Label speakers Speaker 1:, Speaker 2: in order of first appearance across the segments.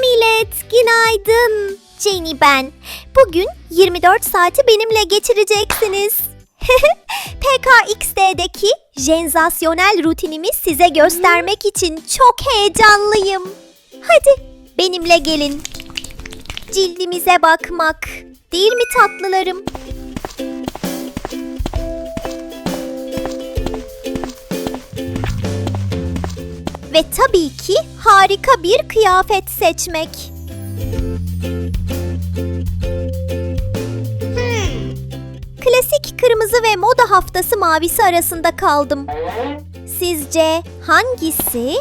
Speaker 1: Millet, günaydın. Jenny ben. Bugün 24 saati benimle geçireceksiniz. PKXD'deki jenzasyonel rutinimi size göstermek için çok heyecanlıyım. Hadi benimle gelin. Cildimize bakmak. Değil mi tatlılarım? Ve tabii ki harika bir kıyafet seçmek. Klasik kırmızı ve moda haftası mavisi arasında kaldım. Sizce hangisi?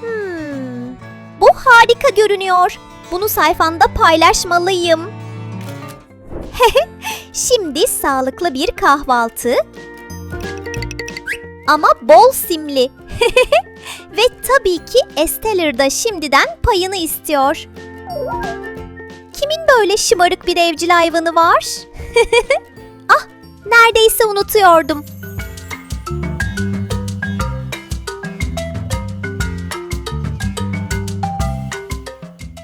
Speaker 1: Hmm, bu harika görünüyor. Bunu sayfanda paylaşmalıyım. Şimdi sağlıklı bir kahvaltı. Ama bol simli. Ve tabii ki Esteller da şimdiden payını istiyor. Kimin böyle şımarık bir evcil hayvanı var? ah, neredeyse unutuyordum.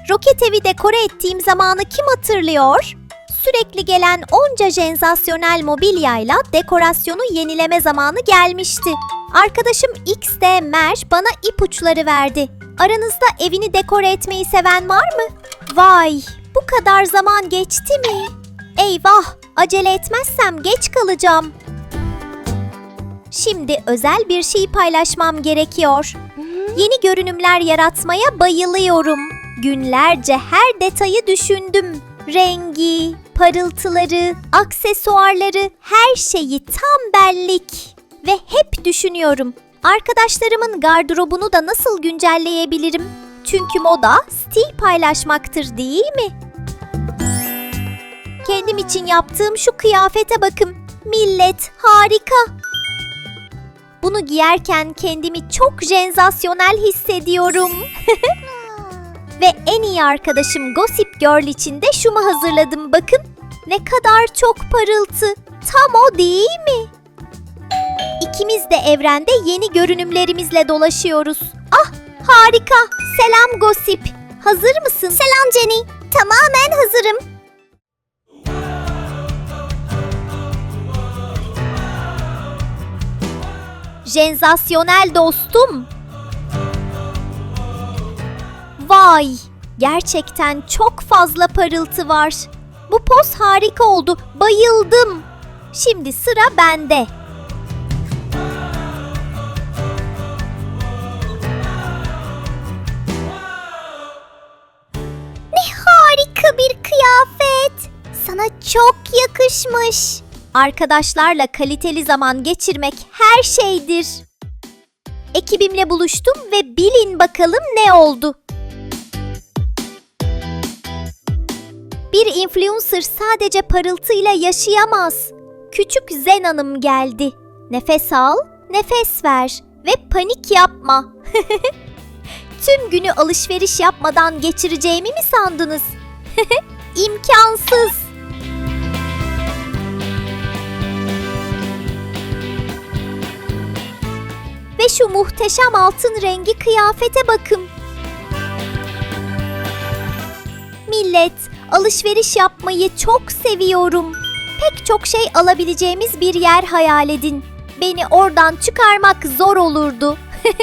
Speaker 1: Roket evi dekore ettiğim zamanı kim hatırlıyor? Sürekli gelen onca jenzasyonel mobilyayla dekorasyonu yenileme zamanı gelmişti. Arkadaşım XD Mer bana ipuçları verdi. Aranızda evini dekore etmeyi seven var mı? Vay, bu kadar zaman geçti mi? Eyvah, acele etmezsem geç kalacağım. Şimdi özel bir şey paylaşmam gerekiyor. Yeni görünümler yaratmaya bayılıyorum. Günlerce her detayı düşündüm. Rengi, parıltıları, aksesuarları, her şeyi tam bellik. Ve hep düşünüyorum. Arkadaşlarımın gardırobunu da nasıl güncelleyebilirim? Çünkü moda stil paylaşmaktır değil mi? Kendim için yaptığım şu kıyafete bakın. Millet harika. Bunu giyerken kendimi çok jenzasyonel hissediyorum. Ve en iyi arkadaşım Gossip Girl için de şunu hazırladım bakın. Ne kadar çok parıltı. Tam o değil mi? İkimiz de evrende yeni görünümlerimizle dolaşıyoruz. Ah harika. Selam Gossip. Hazır mısın? Selam Jenny. Tamamen hazırım. Jenzasyonel dostum. Vay! Gerçekten çok fazla parıltı var. Bu poz harika oldu. Bayıldım. Şimdi sıra bende. Ne harika bir kıyafet. Sana çok yakışmış. Arkadaşlarla kaliteli zaman geçirmek her şeydir. Ekibimle buluştum ve bilin bakalım ne oldu. Bir influencer sadece parıltıyla yaşayamaz. Küçük Zen Hanım geldi. Nefes al, nefes ver ve panik yapma. Tüm günü alışveriş yapmadan geçireceğimi mi sandınız? İmkansız. Ve şu muhteşem altın rengi kıyafete bakın. Millet, alışveriş yapmayı çok seviyorum. Pek çok şey alabileceğimiz bir yer hayal edin. Beni oradan çıkarmak zor olurdu.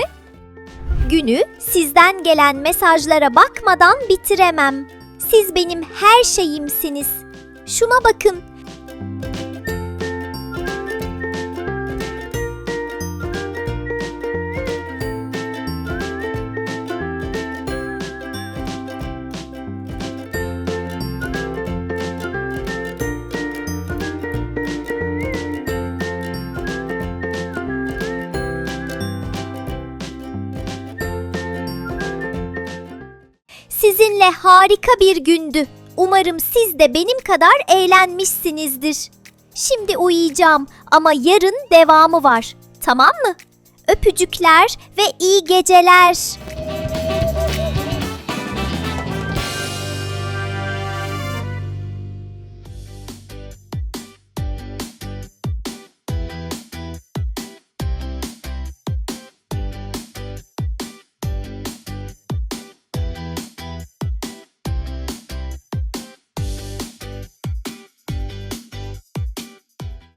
Speaker 1: Günü sizden gelen mesajlara bakmadan bitiremem. Siz benim her şeyimsiniz. Şuna bakın. Sizinle harika bir gündü. Umarım siz de benim kadar eğlenmişsinizdir. Şimdi uyuyacağım ama yarın devamı var. Tamam mı? Öpücükler ve iyi geceler.